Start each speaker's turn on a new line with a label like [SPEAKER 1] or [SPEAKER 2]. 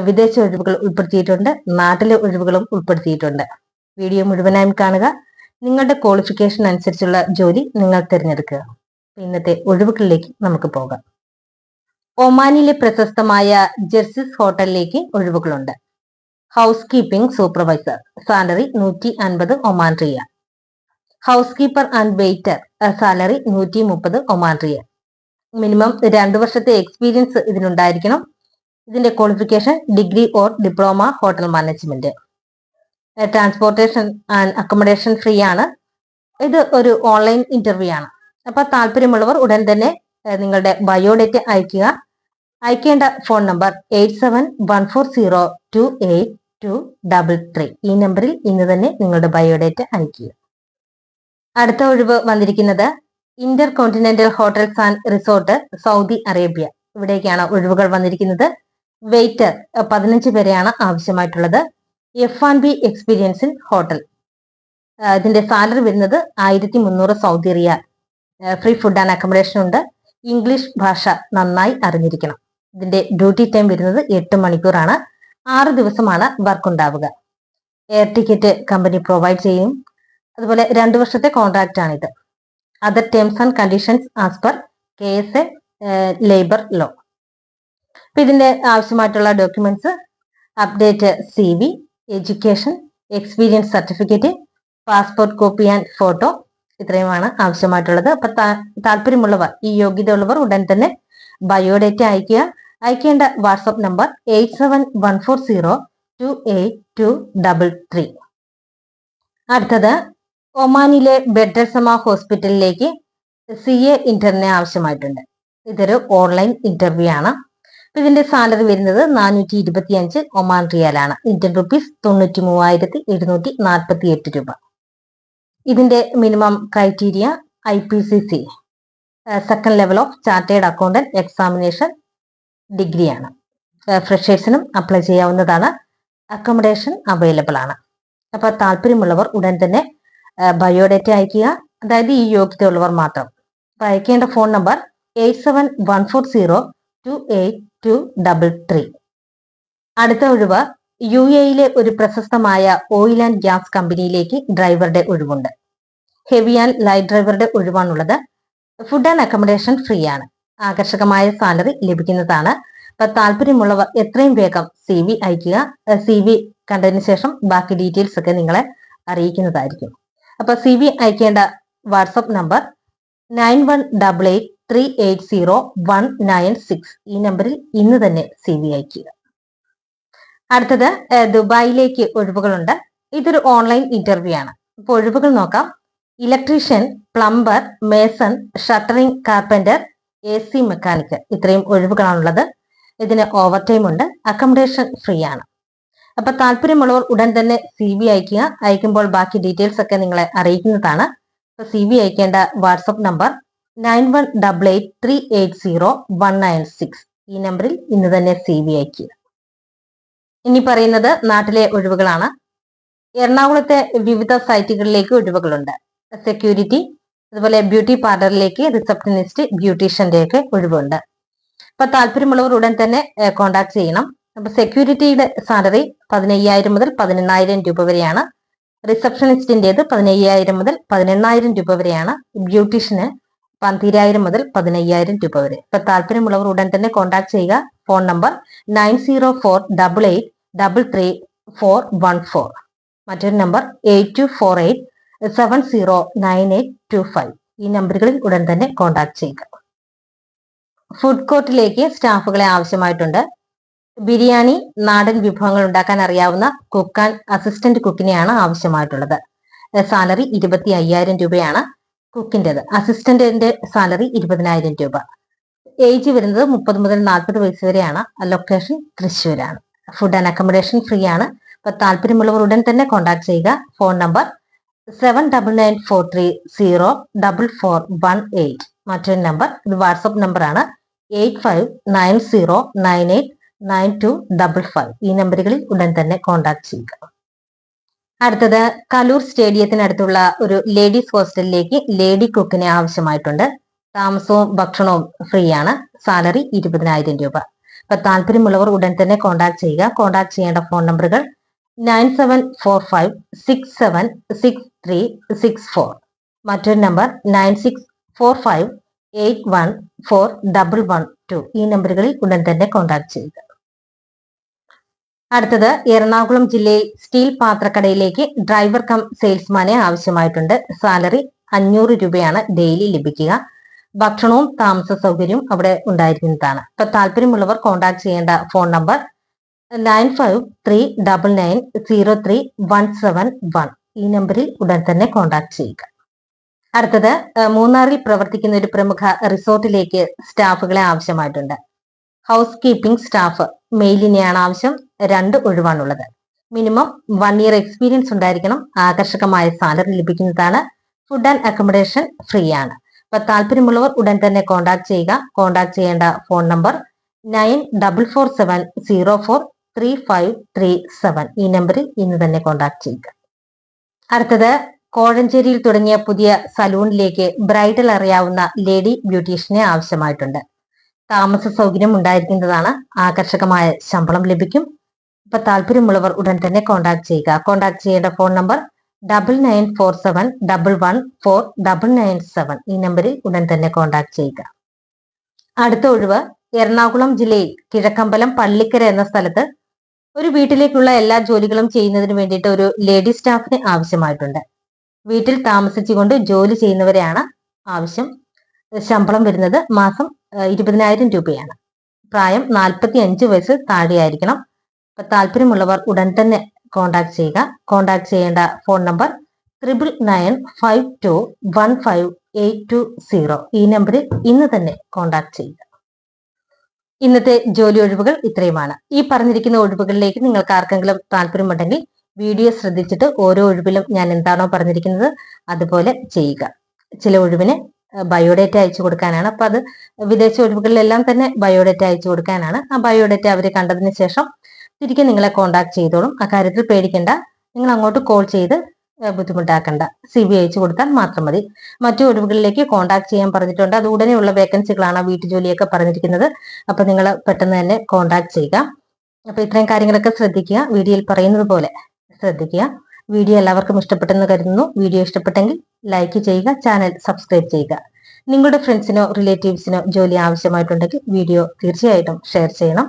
[SPEAKER 1] വിദേശ ഒഴിവുകൾ ഉൾപ്പെടുത്തിയിട്ടുണ്ട് നാട്ടിലെ ഒഴിവുകളും ഉൾപ്പെടുത്തിയിട്ടുണ്ട്. വീഡിയോ മുഴുവനായും കാണുക. നിങ്ങളുടെ ക്വാളിഫിക്കേഷൻ അനുസരിച്ചുള്ള ജോലി നിങ്ങൾ തിരഞ്ഞെടുക്കുക. ഇന്നത്തെ ഒഴിവുകളിലേക്ക് നമുക്ക് പോകാം. ഒമാനിലെ പ്രശസ്തമായ ജെർസിസ് ഹോട്ടലിലേക്ക് ഒഴിവുകളുണ്ട്. ഹൗസ് കീപ്പിംഗ് സൂപ്പർവൈസർ സാലറി നൂറ്റി അൻപത് Oman Riya. Housekeeper and waiter salary നൂറ്റി മുപ്പത് ഒമാൻ റിയ. മിനിമം രണ്ടു വർഷത്തെ എക്സ്പീരിയൻസ് ഇതിനുണ്ടായിരിക്കണം. ഇതിന്റെ qualification degree or diploma hotel management transportation and accommodation free ആണ്. ഇത് ഒരു ഓൺലൈൻ ഇന്റർവ്യൂ ആണ്. അപ്പൊ താല്പര്യമുള്ളവർ ഉടൻ തന്നെ നിങ്ങളുടെ ബയോഡേറ്റ അയക്കുക അയക്കേണ്ട phone number eight seven one four zero two eight two double three ഈ നമ്പറിൽ ഇന്ന് തന്നെ നിങ്ങളുടെ ബയോഡേറ്റ അയക്കുക അടുത്ത ഒഴിവ് വന്നിരിക്കുന്നത് InterContinental hotels and resort Saudi Arabia. ഇവിടേക്കാണ് ഒഴിവുകൾ വന്നിരിക്കുന്നത്. വെയിറ്റർ പതിനഞ്ച് പേരെയാണ് ആവശ്യമായിട്ടുള്ളത്. F and B experience in hotel ഇതിന്റെ സാലറി വരുന്നത് ആയിരത്തി മുന്നൂറ് Saudi riyal. Free food and accommodation ഉണ്ട്. ഇംഗ്ലീഷ് ഭാഷ നന്നായി അറിഞ്ഞിരിക്കണം. ഇതിന്റെ ഡ്യൂട്ടി ടൈം വരുന്നത് എട്ട് മണിക്കൂറാണ്. ആറ് ദിവസമാണ് വർക്ക് ഉണ്ടാവുക. എയർ ടിക്കറ്റ് കമ്പനി പ്രൊവൈഡ് ചെയ്യും. അതുപോലെ രണ്ടു വർഷത്തെ കോൺട്രാക്റ്റ് ആണിത്. Other terms and conditions as per K S A labour law അപ്പൊ ഇതിന്റെ ആവശ്യമായിട്ടുള്ള documents update C V education experience certificate passport copy and photo ഇത്രയുമാണ് ആവശ്യമായിട്ടുള്ളത്. അപ്പൊ താല്പര്യമുള്ളവർ ഈ യോഗ്യത ഉള്ളവർ ഉടൻ തന്നെ ബയോഡേറ്റ അയക്കുക അയക്കേണ്ട WhatsApp number eight seven one four zero two eight two double three അടുത്തത് ഒമാനിലെ ബെഡ്രസമ ഹോസ്പിറ്റലിലേക്ക് സി എ ഇന്റർവ്യൂ ആവശ്യമായിട്ടുണ്ട്. ഇതൊരു ഓൺലൈൻ ഇന്റർവ്യൂ ആണ്. ഇതിന്റെ സാലറി വരുന്നത് നാനൂറ്റി ഇരുപത്തി അഞ്ച് ഒമാൻ റിയാലാണ്. ഇന്ത്യൻ റുപ്പീസ് തൊണ്ണൂറ്റി മൂവായിരത്തി എഴുന്നൂറ്റി നാൽപ്പത്തി എട്ട് രൂപ. ഇതിന്റെ minimum criteria I P C C second level of chartered accountant examination ഡിഗ്രിയാണ്. ഫ്രഷേഴ്സിനും അപ്ലൈ ചെയ്യാവുന്നതാണ്. അക്കോമഡേഷൻ അവൈലബിൾ ആണ്. അപ്പൊ താല്പര്യമുള്ളവർ ഉടൻ തന്നെ ബയോഡേറ്റ അയക്കുക അതായത് ഈ യോഗ്യതയുള്ളവർ മാത്രം. അപ്പൊ അയക്കേണ്ട phone number eight seven one four zero two eight two double three അടുത്ത ഒഴിവ് യു എയിലെ ഒരു പ്രശസ്തമായ ഓയിൽ ആൻഡ് ഗ്യാസ് കമ്പനിയിലേക്ക് ഡ്രൈവറുടെ ഒഴിവുണ്ട്. ഹെവി ആൻഡ് ലൈറ്റ് ഡ്രൈവറുടെ ഒഴിവാണുള്ളത്. ഫുഡ് ആൻഡ് അക്കോമഡേഷൻ ഫ്രീ ആണ്. ആകർഷകമായ സാലറി ലഭിക്കുന്നതാണ്. അപ്പൊ താല്പര്യമുള്ളവർ എത്രയും വേഗം സി വി അയക്കുക. സി വി കണ്ടതിന് ശേഷം ബാക്കി ഡീറ്റെയിൽസ് ഒക്കെ നിങ്ങളെ അറിയിക്കുന്നതായിരിക്കും. അപ്പൊ സി വി അയക്കേണ്ട WhatsApp number nine one double eight three eight zero one nine six ഈ നമ്പറിൽ ഇന്ന് തന്നെ സി വി അയക്കുക അടുത്തത് ദുബായിലേക്ക് ഒഴിവുകളുണ്ട്. ഇതൊരു ഓൺലൈൻ ഇന്റർവ്യൂ ആണ്. ഇപ്പോൾ ഒഴിവുകൾ നോക്കാം. Electrician plumber mason shuttering carpenter A C mechanic ഇത്രയും ഒഴിവുകളാണുള്ളത്. ഇതിന് ഓവർ ടൈം ഉണ്ട്. അക്കോമഡേഷൻ ഫ്രീ ആണ്. അപ്പൊ താല്പര്യമുള്ളവർ ഉടൻ തന്നെ സി വി അയക്കുക അയക്കുമ്പോൾ ബാക്കി ഡീറ്റെയിൽസ് ഒക്കെ നിങ്ങളെ അറിയിക്കുന്നതാണ്. സി വി അയക്കേണ്ട WhatsApp number nine one double eight three eight zero one nine six. ഈ നമ്പറിൽ ഇന്ന് തന്നെ സി വി അയക്കുക ഇനി പറയുന്നത് നാട്ടിലെ ഒഴിവുകളാണ്. എറണാകുളത്തെ വിവിധ സൈറ്റുകളിലേക്ക് ഒഴിവുകളുണ്ട്. സെക്യൂരിറ്റി അതുപോലെ ബ്യൂട്ടി പാർലറിലേക്ക് റിസപ്ഷനിസ്റ്റ് ബ്യൂട്ടീഷ്യന്റെ ഒക്കെ ഒഴിവുണ്ട്. അപ്പൊ താല്പര്യമുള്ളവർ ഉടൻ തന്നെ കോണ്ടാക്ട് ചെയ്യണം. അപ്പൊ സെക്യൂരിറ്റിയുടെ സാലറി പതിനയ്യായിരം മുതൽ പതിനെണ്ണായിരം രൂപ വരെയാണ്. റിസപ്ഷനിസ്റ്റിന്റേത് പതിനയ്യായിരം മുതൽ പതിനെണ്ണായിരം രൂപ വരെയാണ്. ബ്യൂട്ടീഷ്യന് പന്തിരായിരം മുതൽ പതിനയ്യായിരം രൂപ വരെ. ഇപ്പൊ താല്പര്യമുള്ളവർ ഉടൻ തന്നെ കോൺടാക്ട് ചെയ്യുക. Phone number nine zero four double eight double three four one four മറ്റൊരു number eight two four eight seven zero nine eight two five ഈ നമ്പറുകളിൽ ഉടൻ തന്നെ കോൺടാക്ട് ചെയ്യുക. ഫുഡ് കോർട്ടിലേക്ക് സ്റ്റാഫുകളെ ആവശ്യമായിട്ടുണ്ട്. ബിരിയാണി നാടൻ വിഭവങ്ങൾ ഉണ്ടാക്കാൻ അറിയാവുന്ന കുക്ക് ആൻഡ് അസിസ്റ്റന്റ് കുക്കിനെയാണ് ആവശ്യമായിട്ടുള്ളത്. സാലറി ഇരുപത്തി അയ്യായിരം രൂപയാണ്. കുക്കിന്റെത് അസിസ്റ്റന്റിന്റെ സാലറി ഇരുപതിനായിരം രൂപ. ഏജ് വരുന്നത് മുപ്പത് മുതൽ നാൽപ്പത് വയസ്സ് വരെയാണ്. ലൊക്കേഷൻ തൃശ്ശൂരാണ്. ഫുഡ് ആൻഡ് അക്കോമഡേഷൻ ഫ്രീ ആണ് അപ്പൊ താല്പര്യമുള്ളവർ ഉടൻ തന്നെ കോൺടാക്ട് ചെയ്യുക. Phone number seven double nine four three zero double four one eight. മറ്റൊരു നമ്പർ ഇത് വാട്സപ്പ് നമ്പറാണ്. Eight five nine zero nine eight nine two double five. ഈ നമ്പറുകളിൽ ഉടൻ തന്നെ കോൺടാക്ട് ചെയ്യുക. അടുത്തത് കലൂർ സ്റ്റേഡിയത്തിനടുത്തുള്ള ഒരു ലേഡീസ് ഹോസ്റ്റലിലേക്ക് ലേഡി കുക്കിനെ ആവശ്യമായിട്ടുണ്ട്. താമസവും ഭക്ഷണവും ഫ്രീ ആണ് സാലറി ഇരുപതിനായിരം രൂപ. അപ്പൊ താല്പര്യമുള്ളവർ ഉടൻ തന്നെ കോൺടാക്ട് ചെയ്യുക. കോൺടാക്ട് ചെയ്യേണ്ട ഫോൺ നമ്പറുകൾ nine seven four five six seven six three six four. മറ്റൊരു number nine six four five eight one four double one two. ഈ നമ്പറുകളിൽ ഉടൻ തന്നെ കോൺടാക്ട് ചെയ്യുക. അടുത്തത് എറണാകുളം ജില്ലയിൽ സ്റ്റീൽ പാത്രക്കടയിലേക്ക് ഡ്രൈവർ കം സെയിൽസ്മാനെ ആവശ്യമായിട്ടുണ്ട്. സാലറി അഞ്ഞൂറ് രൂപയാണ് ഡെയിലി ലഭിക്കുക. ഭക്ഷണവും താമസ സൗകര്യവും അവിടെ ഉണ്ടായിരിക്കുന്നതാണ്. ഇപ്പൊ താല്പര്യമുള്ളവർ കോൺടാക്ട് ചെയ്യേണ്ട phone number nine five three double nine zero three one seven one. ഈ നമ്പറിൽ ഉടൻ തന്നെ കോൺടാക്ട് ചെയ്യുക. അടുത്തത് മൂന്നാറിൽ പ്രവർത്തിക്കുന്ന ഒരു പ്രമുഖ റിസോർട്ടിലേക്ക് സ്റ്റാഫുകളെ ആവശ്യമായിട്ടുണ്ട്. ഹൗസ് കീപ്പിംഗ് സ്റ്റാഫ് മെയിലിനെയാണ് ആവശ്യം. രണ്ട് ഒഴിവാണുള്ളത്. മിനിമം വൺ ഇയർ എക്സ്പീരിയൻസ് ഉണ്ടായിരിക്കണം. ആകർഷകമായ സാലറി ലഭിക്കുന്നതാണ്. ഫുഡ് ആൻഡ് അക്കോമഡേഷൻ ഫ്രീ ആണ്. അപ്പൊ താല്പര്യമുള്ളവർ ഉടൻ തന്നെ കോൺടാക്ട് ചെയ്യുക. കോൺടാക്ട് ചെയ്യേണ്ട phone number nine double four seven zero four three five three seven ഈ നമ്പറിൽ ഇന്ന് തന്നെ കോൺടാക്ട് ചെയ്യുക. അടുത്തത് കോഴഞ്ചേരിയിൽ തുടങ്ങിയ പുതിയ സലൂണിലേക്ക് ബ്രൈഡൽ അറിയാവുന്ന ലേഡി ബ്യൂട്ടീഷ്യനെ ആവശ്യമായിട്ടുണ്ട്. താമസ സൗകര്യം ഉണ്ടായിരിക്കുന്നതാണ്. ആകർഷകമായ ശമ്പളം ലഭിക്കും. ഇപ്പൊ താല്പര്യമുള്ളവർ ഉടൻ തന്നെ കോൺടാക്ട് ചെയ്യുക. കോൺടാക്ട് ചെയ്യേണ്ട phone number double nine four seven double one four double nine seven ഈ നമ്പറിൽ ഉടൻ തന്നെ കോൺടാക്ട് ചെയ്യുക. അടുത്ത ഒഴിവ് എറണാകുളം ജില്ലയിൽ കിഴക്കമ്പലം പള്ളിക്കര എന്ന സ്ഥലത്ത് ഒരു വീട്ടിലേക്കുള്ള എല്ലാ ജോലികളും ചെയ്യുന്നതിന് വേണ്ടിയിട്ട് ഒരു ലേഡി സ്റ്റാഫിനെ ആവശ്യമായിട്ടുണ്ട്. വീട്ടിൽ താമസിച്ചുകൊണ്ട് ജോലി ചെയ്യുന്നവരെയാണ് ആവശ്യം. ശമ്പളം വരുന്നത് മാസം ഇരുപതിനായിരം രൂപയാണ്. പ്രായം നാൽപ്പത്തി അഞ്ച് വയസ്സ് താഴെയായിരിക്കണം. അപ്പൊ താല്പര്യമുള്ളവർ ഉടൻ തന്നെ കോൺടാക്ട് ചെയ്യുക. കോൺടാക്ട് ചെയ്യേണ്ട phone number triple nine five two one five eight two zero ഈ നമ്പറിൽ ഇന്ന് തന്നെ കോൺടാക്ട് ചെയ്യുക. ഇന്നത്തെ ജോലി ഒഴിവുകൾ ഇത്രയുമാണ്. ഈ പറഞ്ഞിരിക്കുന്ന ഒഴിവുകളിലേക്ക് നിങ്ങൾക്ക് ആർക്കെങ്കിലും താല്പര്യമുണ്ടെങ്കിൽ വീഡിയോ ശ്രദ്ധിച്ചിട്ട് ഓരോ ഒഴിവിലും ഞാൻ എന്താണോ പറഞ്ഞിരിക്കുന്നത് അതുപോലെ ചെയ്യുക. ചില ഒഴിവിന് ബയോഡേറ്റ അയച്ചു കൊടുക്കാനാണ്. അപ്പൊ അത് വിദേശ ഒഴിവുകളിലെല്ലാം തന്നെ ബയോഡേറ്റ അയച്ചു കൊടുക്കാനാണ്. ആ ബയോഡേറ്റ അവർ കണ്ടതിന് ശേഷം തിരികെ നിങ്ങളെ കോണ്ടാക്ട് ചെയ്തോളും. ആ കാര്യത്തിൽ പേടിക്കേണ്ട. നിങ്ങൾ അങ്ങോട്ട് കോൾ ചെയ്ത് ബുദ്ധിമുട്ടാക്കണ്ട. സി ബി അയച്ചു കൊടുത്താൽ മാത്രം മതി. മറ്റു ഒഴിവുകളിലേക്ക് കോണ്ടാക്ട് ചെയ്യാൻ പറഞ്ഞിട്ടുണ്ട്. അത് ഉടനെയുള്ള വേക്കൻസികളാണ് വീട്ടു ജോലിയൊക്കെ പറഞ്ഞിരിക്കുന്നത്. അപ്പൊ നിങ്ങൾ പെട്ടെന്ന് തന്നെ കോണ്ടാക്ട് ചെയ്യുക. അപ്പൊ ഇത്രയും കാര്യങ്ങളൊക്കെ ശ്രദ്ധിക്കുക. വീഡിയോയിൽ പറയുന്നത് പോലെ ശ്രദ്ധിക്കുക. വീഡിയോ എല്ലാവർക്കും ഇഷ്ടപ്പെട്ടെന്ന് കരുതുന്നു. വീഡിയോ ഇഷ്ടപ്പെട്ടെങ്കിൽ ലൈക്ക് ചെയ്യുക. ചാനൽ സബ്സ്ക്രൈബ് ചെയ്യുക. നിങ്ങളുടെ ഫ്രണ്ട്സിനോ റിലേറ്റീവ്സിനോ ജോലി ആവശ്യമായിട്ടുണ്ടെങ്കിൽ വീഡിയോ തീർച്ചയായിട്ടും ഷെയർ ചെയ്യണം.